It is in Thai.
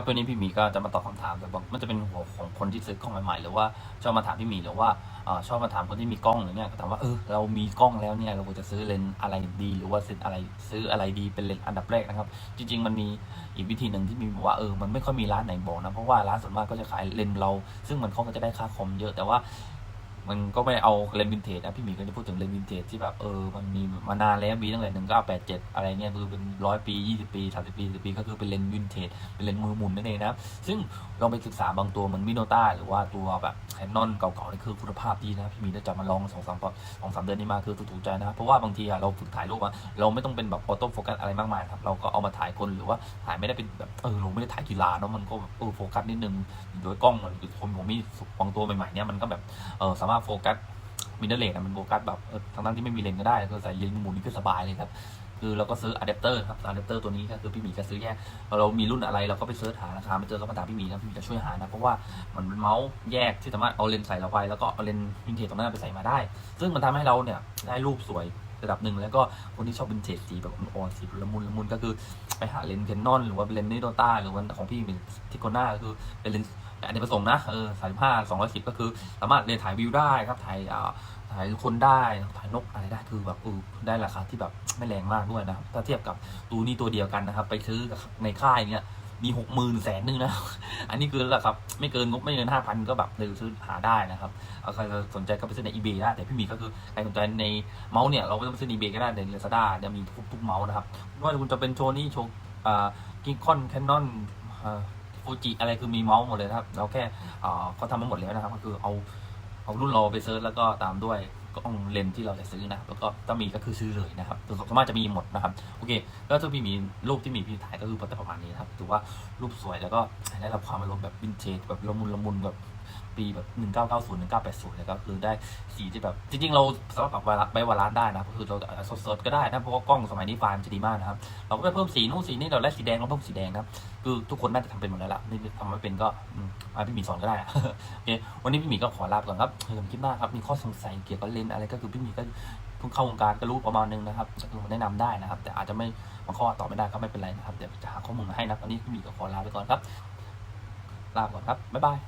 ครับวันนี้พี่หมีก็จะมาตอบคำถามแต่บางมันจะเป็นหัวของคนที่ซื้อกล้องใหม่ๆหรือว่าชอบมาถามพี่หมีหรือว่าอชอบมาถามคนที่มีกล้องหรือเนี่ยก็ถามว่าเออเรามีกล้องแล้วเนี่ยเราควรจะซื้อเลนส์อะไรดี หรือว่าซื้ออะไรซื้ออะไรดีเป็นเลนส์อันดับแรกนะครับ จริง ๆ มันมีอีกวิธีหนึ่งที่มีบอกว่าเออมันไม่ค่อยมีร้านไหนบอกนะเพราะว่าร้านส่วนมากก็จะขายเลนส์เรา ซึ่งมันเขาก็จะได้ค่าคอมเยอะแต่ว่า มันก็ไม่เอาเลนส์วินเทจนะพี่หมีก็จะพูดถึงเลนส์วินเทจที่แบบเออมันมีมานานแล้วมีตั้งแต่หนึ่งเก้าแปดเจ็ดอะไรเนี่ยคือเป็นร้อยปียี่สิบปีสามสิบปีสิบปีก็คือเป็นเลนส์วินเทจเป็นเลนส์มือหมุนนั่นเองนะซึ่งลองไปศึกษาบางตัวเหมือนมิโนต้าหรือว่าตัวแบบแคนนอนเก่าๆนี่คือคุณภาพดีนะพี่หมีได้จับมาลองสองสามสองสามเดือนนี้มาคือถูกใจนะเพราะว่าบางทีอะเราฝึกถ่ายรูปอะเราไม่ต้องเป็นแบบออโต้โฟกัสอะไรมากมายครับเราก็เอามาถ่ายคนหรือว่าถ่ายไม่ได้เป็นแบบเออเราไม่ได้ถ่ายกีฬาเนาะมันก็แบบเออโฟกัสนิดนึงโดยกล้องมันผมผมมีบางตัวใหม่ๆเนี่ยมันก็แบบเออสามารถโฟกัสมินอร์เลนมันโฟกัสแบบเออทั้งๆที่ไม่มีเลนก็ได้ก็ใส่เลนหมุนนี่ก็สบายเลยครับคือเราก็ซื้ออะแดปเตอร์ครับอะแดปเตอร์ตัวนี้ก็คือพี่หมีก็ซื้อแยกเรามีรุ่นอะไรเราก็ไปเสิร์ชหาราคาไม่เจอก็มาถามพี่หมีนะพี่หมีจะช่วยหานะเพราะว่ามันเป็นเมาส์แยกที่สามารถเอาเลนส์ใส่เราไปแล้วก็เอาเลนส์วินเทจตรงนั้นไปใส่มาได้ ซึ่งมันทำให้เราเนี่ยได้รูปสวยระดับหนึ่งแล้วก็คนที่ชอบวินเทจสีแบบอ่อนสีละมุนละมุนก็คือไปหาเลนส์เคนนอนหรือว่าเป็นเลนส์นิโดต้าหรือว่าของพี่เป็นทิโกน่าก็คือเป็นเลนส์ อันนี้ผสมนะเออสามห้าสองร้อยสิบก็คือ สามารถเรียนถ่ายวิวได้ครับถ่ายอ่าถ่ายคนได้ถ่ายนกอะไรได้คือแบบเออได้ราคาที่แบบไม่แรงมากด้วยนะครับถ้าเทียบกับตัวนี้ตัวเดียวกันนะครับ ไปซื้อในค่ายเนี้ยมีหกหมื่นแสนนึงนะ อันนี้คือราคาไม่เกินงบไม่เกินห้าพันก็แบบเดินซื้อหาได้นะครับเอาใครสนใจก็ไปซื้อใน eBay ได้แต่พี่มีก็คือใครสนใจในเมาส์เนี่ยเราไม่ต้องไปซื้อใน eBay ก็ได้ใน Lazada จะมีทุกทุกเมาส์นะครับไม่ว่าคุณจะเป็นโชนี่โชอ่ากิคอนแคนนอน ฟูจิอะไรคือมีเมาส์หมดเลยครับเราแค่เขาทำมาหมดแล้วนะครับก็คือเอาเอารุ่นเราไปเซิร์ชแล้วก็ตามด้วยกล้องเลนที่เราจะซื้อนะแล้วก็ถ้ามีก็คือซื้อเลยนะครับสามารถจะมีหมดนะครับโอเคแล้วถ้าพี่มีรูปที่มีพี่ถ่ายก็คือประมาณนี้นะครับถือว่ารูปสวยแล้วก็ได้รับความอารมณ์แบบวินเทจแบบละมุนละมุนแบบ ปีแบบ 1990 1980แล้วก็คือได้สีที่แบบจริงๆ เราสามารถปรับไวรัสไปวาลานได้นะก็คือเราสดๆก็ได้นะเพราะว่ากล้องสมัยนี้ไฟล์มันจะดีมากนะครับเราก็ไปเพิ่มสีนู่นสีนี่เราได้สีแดงเราเพิ่มสีแดงครับคือทุกคนน่าจะทำเป็นหมดแล้วล่ะนี่ทำไม่เป็นก็อืมาพี่หมีสอนก็ได้โอเควันนี้พี่หมีก็ขอลาไปก่อนครับเออผมคิดมากครับมีข้อสงสัยเกี่ยวกับเลนส์อะไรก็คือพี่หมีก็เพิ่งเข้าวงการก็รู้ประมาณนึงนะครับแนะนำได้นะครับ แต่อาจจะไม่บางข้อตอบไม่ได้ก็ไม่เป็นไรนะครับเดี๋ยวจะหาข้อมูลมาให้นะตอนนี้พี่หมีก็ขอลาไปก่อนครับลาไปก่อนครับบ๊ายบาย